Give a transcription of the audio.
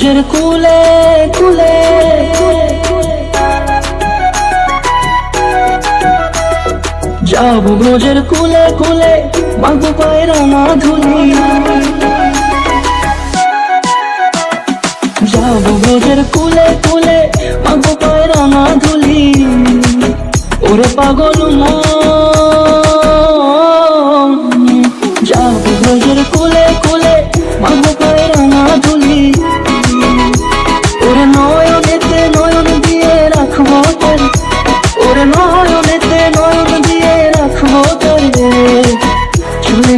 ব্রজের কুলে কুলে যাব ব্রজের কুলে কুলে মাগো পায়রা না যাব ব্রজের কুলে কুলে মাগো পায়রা না ধুলি ওরে পাগল মন